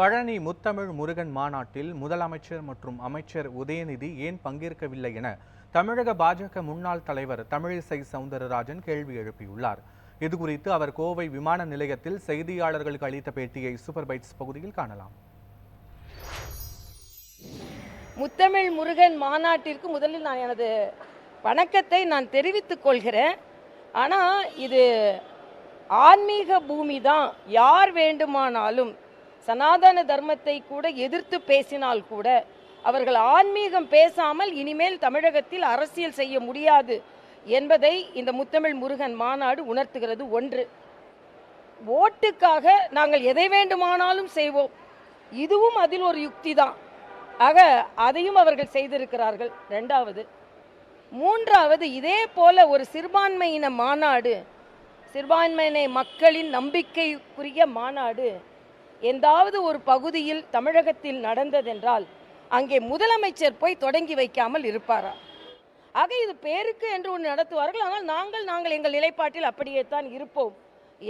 பழனி முத்தமிழ் முருகன் மாநாட்டில் முதலமைச்சர் மற்றும் அமைச்சர் உதயநிதி ஏன் பங்கேற்கவில்லை என தமிழக பாஜக முன்னாள் தலைவர் தமிழிசை சவுந்தரராஜன் கேள்வி எழுப்பியுள்ளார். இதுகுறித்து அவர் கோவை விமான நிலையத்தில் செய்தியாளர்களுக்கு அளித்த பேட்டியை சூப்பர் பைட்ஸ் பகுதியில் காணலாம். முத்தமிழ் முருகன் மாநாட்டிற்கு முதலில் நான் எனது வணக்கத்தை நான் தெரிவித்துக் கொள்கிறேன். ஆனால் இது ஆன்மீக பூமி தான் யார் வேண்டுமானாலும் சனாதன தர்மத்தை கூட எதிர்த்து பேசினால் கூட அவர்கள் ஆன்மீகம் பேசாமல் இனிமேல் தமிழகத்தில் அரசியல் செய்ய முடியாது என்பதை இந்த முத்தமிழ் முருகன் மாநாடு உணர்த்துகிறது ஒன்று. ஓட்டுக்காக நாங்கள் எதை வேண்டுமானாலும் செய்வோம். இதுவும் அதில் ஒரு யுக்தி தான். ஆக அதையும் அவர்கள் செய்திருக்கிறார்கள். ரெண்டாவது மூன்றாவது இதே போல ஒரு சிறுபான்மையின மாநாடு சிறுபான்மையின மக்களின் நம்பிக்கைக்குரிய மாநாடு எந்தாவது ஒரு பகுதியில் தமிழகத்தில் நடந்ததென்றால் அங்கே முதலமைச்சர் போய் தொடங்கி வைக்காமல் இருப்பாரா? ஆக இது பேருக்கு என்று ஒன்று நடத்துவார்கள் ஆனால் நாங்கள் நாங்கள் எங்கள் நிலைப்பாட்டில் அப்படியே தான் இருப்போம்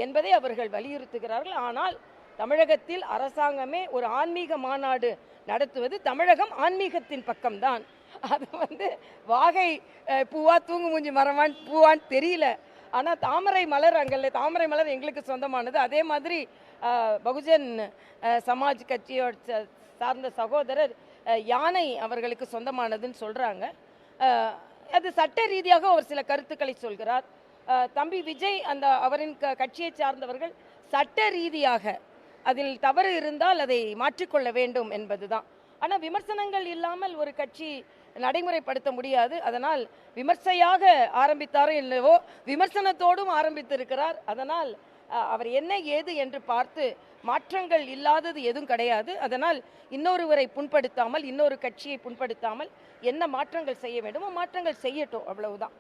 என்பதை அவர்கள் வலியுறுத்துகிறார்கள். ஆனால் தமிழகத்தில் அரசாங்கமே ஒரு ஆன்மீக மாநாடு நடத்துவது தமிழகம் ஆன்மீகத்தின் பக்கம்தான். அது வந்து வாகை பூவா தூங்கு மூஞ்சி மரமான் பூவான்னு தெரியல. ஆனால் தாமரை மலர் அங்கல்ல தாமரை மலர் எங்களுக்கு சொந்தமானது. அதே மாதிரி பகுஜன் சமாஜ் கட்சியோட சார்ந்த சகோதரர் யானை அவர்களுக்கு சொந்தமானதுன்னு சொல்கிறாங்க அது சட்ட ரீதியாக ஒரு சில கருத்துக்களை சொல்கிறார். தம்பி விஜய் அந்த அவரின் க கட்சியை சார்ந்தவர்கள் சட்ட ரீதியாக அதில் தவறு இருந்தால் அதை மாற்றிக்கொள்ள வேண்டும் என்பதுதான். ஆனால் விமர்சனங்கள் இல்லாமல் ஒரு கட்சி நடைமுறைப்படுத்த முடியாது. அதனால் விமர்சையாக ஆரம்பித்தாரோ இல்லவோ விமர்சனத்தோடும் ஆரம்பித்திருக்கிறார். அதனால் அவர் என்ன ஏது என்று பார்த்து மாற்றங்கள் இல்லாதது எதுவும் கிடையாது. அதனால் இன்னொருவரை புண்படுத்தாமல் இன்னொரு கட்சியை புண்படுத்தாமல் என்ன மாற்றங்கள் செய்ய வேண்டுமோ? மாற்றங்கள் செய்யட்டும். அவ்வளவுதான்.